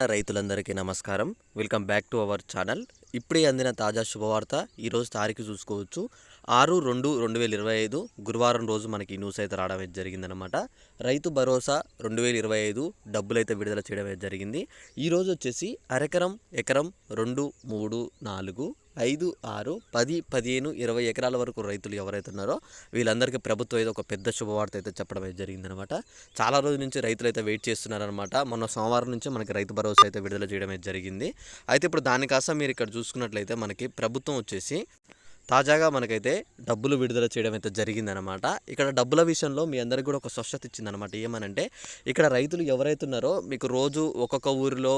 రైతులందరికీ నమస్కారం. Welcome back to our channel. ఇప్పుడే అందిన తాజా శుభవార్త ఈరోజు తారీఖు చూసుకోవచ్చు. ఆరు రెండు రెండు వేల ఇరవై ఐదు గురువారం రోజు మనకి న్యూస్ అయితే రావడం అయితే జరిగిందనమాట రైతు భరోసా రెండు వేల ఇరవై ఐదు డబ్బులు అయితే విడుదల చేయడం అయితే జరిగింది. ఈరోజు వచ్చేసి అరెకరం ఎకరం రెండు మూడు నాలుగు ఐదు ఆరు పది పదిహేను ఇరవై ఎకరాల వరకు రైతులు ఎవరైతే ఉన్నారో వీళ్ళందరికీ ప్రభుత్వం అయితే ఒక పెద్ద శుభవార్త అయితే చెప్పడం అయితే జరిగిందనమాట. చాలా రోజుల నుంచి రైతులు అయితే వెయిట్ చేస్తున్నారనమాట. మొన్న సోమవారం నుంచి మనకి రైతు భరోసా అయితే విడుదల చేయడం అయితే జరిగింది. అయితే ఇప్పుడు దానికోసం మీరు ఇక్కడ చూసుకున్నట్లయితే మనకి ప్రభుత్వం వచ్చేసి తాజాగా మనకైతే డబ్బులు విడుదల చేయడం అయితే జరిగిందనమాట ఇక్కడ డబ్బుల విషయంలో మీ అందరికి కూడా ఒక స్వచ్ఛత ఇచ్చిందనమాట ఏమనంటే ఇక్కడ రైతులు ఎవరైతే ఉన్నారో మీకు రోజు ఒక్కొక్క ఊరిలో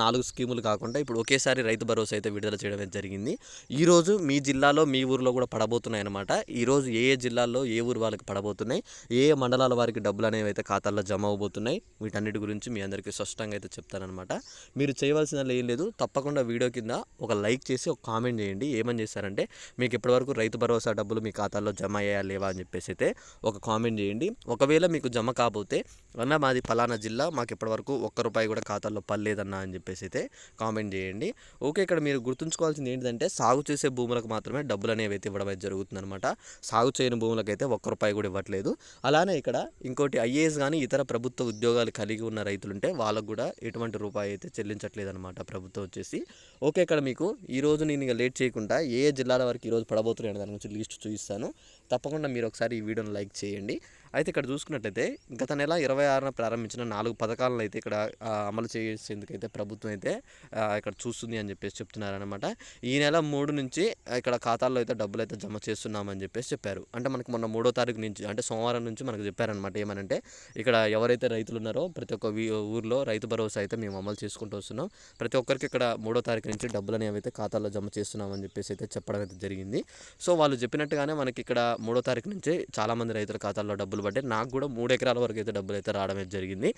నాలుగు స్కీములు కాకుండా ఇప్పుడు ఒకేసారి రైతు భరోసా అయితే విడుదల చేయడం అయితే జరిగింది. ఈరోజు మీ జిల్లాలో మీ ఊరిలో కూడా పడబోతున్నాయి అనమాట ఈరోజు ఏ ఏ జిల్లాల్లో ఏ ఊరు వాళ్ళకి పడబోతున్నాయి ఏ ఏ మండలాల వారికి డబ్బులు అనేవి అయితే ఖాతాల్లో జమ అవబోతున్నాయి వీటన్నిటి గురించి మీ అందరికీ స్పష్టంగా అయితే చెప్తానమాట మీరు చేయవలసిన ఏం లేదు తప్పకుండా వీడియో కింద ఒక లైక్ చేసి ఒక కామెంట్ చేయండి. ఏమని చేస్తారంటే మీకు ఇప్పటివరకు రైతు భరోసా డబ్బులు మీ ఖాతాలో జమ అయ్యా లేవా అని చెప్పేసి అయితే ఒక కామెంట్ చేయండి. ఒకవేళ మీకు జమ కాకపోతే అన్న మాది ఫలానా జిల్లా మాకు ఇప్పటివరకు ఒక్క రూపాయి కూడా ఖాతాలో పర్లేదన్నా అని చెప్పేసి అయితే కామెంట్ చేయండి. ఓకే ఇక్కడ మీరు గుర్తుంచుకోవాల్సింది ఏంటంటే సాగు చేసే భూములకు మాత్రమే డబ్బులు అనేవి అయితే ఇవ్వడం అయితే జరుగుతుందనమాట సాగు చేయని భూములకు అయితే ఒక్క రూపాయి కూడా ఇవ్వట్లేదు. అలానే ఇక్కడ ఇంకోటి ఐఏఎస్ కానీ ఇతర ప్రభుత్వ ఉద్యోగాలు కలిగి ఉన్న రైతులుంటే వాళ్ళకు కూడా ఎటువంటి రూపాయి అయితే చెల్లించట్లేదు అనమాట ప్రభుత్వం వచ్చేసి. ఓకే ఇక్కడ మీకు ఈ రోజు నేను ఇక లేట్ చేయకుండా ఏ ఏ జిల్లాల వరకు ఈరోజు పడబోతున్నాయి దాని గురించి లిస్ట్ చూపిస్తాను. తప్పకుండా మీరు ఒకసారి ఈ వీడియోని లైక్ చేయండి. అయితే ఇక్కడ చూసుకున్నట్టయితే గత నెల ఇరవై ఆరున ప్రారంభించిన నాలుగు పథకాలను అయితే ఇక్కడ అమలు చేసేందుకైతే ప్రభుత్వం అయితే ఇక్కడ చూస్తుంది అని చెప్పేసి చెప్తున్నారనమాట ఈ నెల మూడు నుంచి ఇక్కడ ఖాతాల్లో అయితే డబ్బులు అయితే జమ చేస్తున్నామని చెప్పేసి చెప్పారు. అంటే మనకు మొన్న మూడో తారీఖు నుంచి అంటే సోమవారం నుంచి మనకు చెప్పారనమాట ఏమనంటే ఇక్కడ ఎవరైతే రైతులు ఉన్నారో ప్రతి ఒక్క వీ- ఊర్లో రైతు భరోసా అయితే మేము అమలు చేసుకుంటూ వస్తున్నాం. ప్రతి ఒక్కరికి ఇక్కడ మూడో తారీఖు నుంచి డబ్బులు అనేవి అయితే ఖాతాలో జమ చేస్తున్నామని చెప్పేసి అయితే చెప్పడం అయితే జరిగింది. సో వాళ్ళు చెప్పినట్టుగానే మనకి ఇక్కడ మూడో తారీఖు నుంచి చాలామంది రైతుల ఖాతాల్లో డబ్బులు పడ్డాయి. నాకు కూడా మూడు ఎకరాల వరకు అయితే డబ్బులు అయితే రావడం అయితే జరిగింది.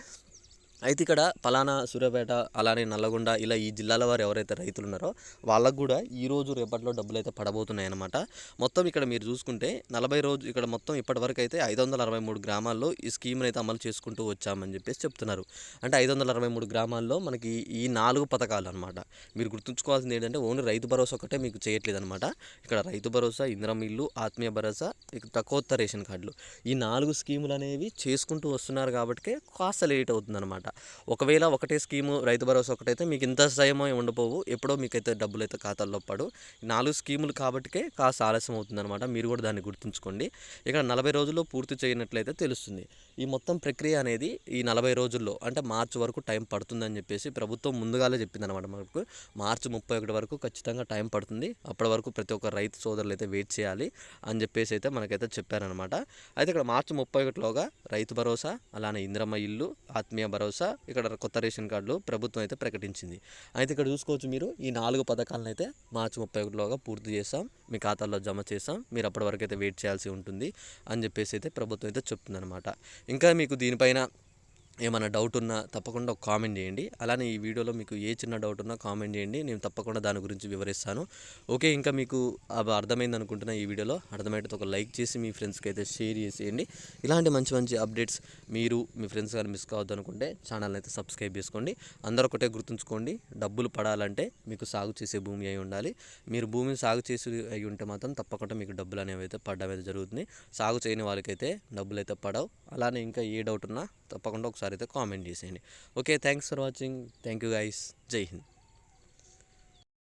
అయితే ఇక్కడ పలానా సూర్యాపేట అలానే నల్లగొండ ఇలా ఈ జిల్లాల వారు ఎవరైతే రైతులు ఉన్నారో వాళ్ళకు కూడా ఈ రోజు రేపట్లో డబ్బులు అయితే పడబోతున్నాయి అన్నమాట మొత్తం ఇక్కడ మీరు చూసుకుంటే నలభై రోజు ఇక్కడ మొత్తం ఇప్పటివరకు అయితే ఐదు వందల అరవై మూడు గ్రామాల్లో ఈ స్కీమ్ని అయితే అమలు చేసుకుంటూ వచ్చామని చెప్పేసి చెప్తున్నారు. అంటే ఐదు వందల అరవై మూడు గ్రామాల్లో మనకి ఈ నాలుగు పథకాలు అనమాట మీరు గుర్తుంచుకోవాల్సింది ఏంటంటే ఓన్లీ రైతు భరోసా ఒకటే మీకు చేయట్లేదు అనమాట ఇక్కడ రైతు భరోసా ఇంద్రం ఇల్లు ఆత్మీయ భరోసా ఇక తక్కువ రేషన్ కార్డులు. ఈ నాలుగు స్కీములు అనేవి చేసుకుంటూ వస్తున్నారు కాబట్టి కాస్త లేట్ అవుతుందన్నమాట. ఒకవేళ ఒకటే స్కీము రైతు భరోసా ఒకటైతే మీకు ఇంత సమయం ఉండపోవు ఎప్పుడో మీకైతే డబ్బులు అయితే ఖాతాల్లో పడు. నాలుగు స్కీములు కాబట్టికే కాస్త ఆలస్యం అవుతుందన్నమాట. మీరు కూడా దాన్ని గుర్తుంచుకోండి. ఇక్కడ నలభై రోజుల్లో పూర్తి చేయనట్లయితే తెలుస్తుంది. ఈ మొత్తం ప్రక్రియ అనేది ఈ నలభై రోజుల్లో అంటే మార్చి వరకు టైం పడుతుందని చెప్పేసి ప్రభుత్వం ముందుగానే చెప్పిందనమాట మనకు మార్చి ముప్పై ఒకటి వరకు ఖచ్చితంగా టైం పడుతుంది. అప్పటి వరకు ప్రతి ఒక్క రైతు సోదరులు అయితే వెయిట్ చేయాలి అని చెప్పేసి అయితే మనకైతే చెప్పారనమాట అయితే ఇక్కడ మార్చి ముప్పై ఒకటిలోగా రైతు భరోసా అలానే ఇంద్రమ్మ ఇల్లు ఆత్మీయ భరోసా ఇక్కడ కొత్త రేషన్ కార్డులు ప్రభుత్వం అయితే ప్రకటించింది. అయితే ఇక్కడ చూసుకోవచ్చు మీరు ఈ నాలుగు పథకాలను అయితే మార్చి ముప్పై ఒకటిలోగా పూర్తి చేస్తాం. మీ ఖాతాల్లో జమ చేస్తాం. మీరు అప్పటి వరకు అయితే వెయిట్ చేయాల్సి ఉంటుంది అని చెప్పేసి అయితే ప్రభుత్వం అయితే చెప్తుందన్నమాట. ఇంకా మీకు దీనిపైన ఏమైనా డౌట్ ఉన్నా తప్పకుండా ఒక కామెంట్ చేయండి. అలానే ఈ వీడియోలో మీకు ఏ చిన్న డౌట్ ఉన్నా కామెంట్ చేయండి. నేను తప్పకుండా దాని గురించి వివరిస్తాను. ఓకే ఇంకా మీకు అవి అర్థమైంది అనుకుంటున్నా ఈ వీడియోలో అర్థమైతే ఒక లైక్ చేసి మీ ఫ్రెండ్స్కి అయితే షేర్ చేసేయండి. ఇలాంటి మంచి మంచి అప్డేట్స్ మీరు మీ ఫ్రెండ్స్ కానీ మిస్ కావద్దు అనుకుంటే ఛానల్ అయితే సబ్స్క్రైబ్ చేసుకోండి. అందరూ ఒకటే గుర్తుంచుకోండి. డబ్బులు పడాలంటే మీకు సాగు చేసే భూమి అయి ఉండాలి. మీరు భూమిని సాగు చేసి అయి ఉంటే మాత్రం తప్పకుండా మీకు డబ్బులు అనేవి అయితే పడడం అయితే జరుగుతుంది. సాగు చేయని వాళ్ళకైతే డబ్బులు అయితే పడవు. అలానే ఇంకా ఏ డౌట్ ఉన్నా తప్పకుండా ఒకసారి అయితే కామెంట్ చేసేయండి. Okay thanks for watching thank you guys Jai Hind.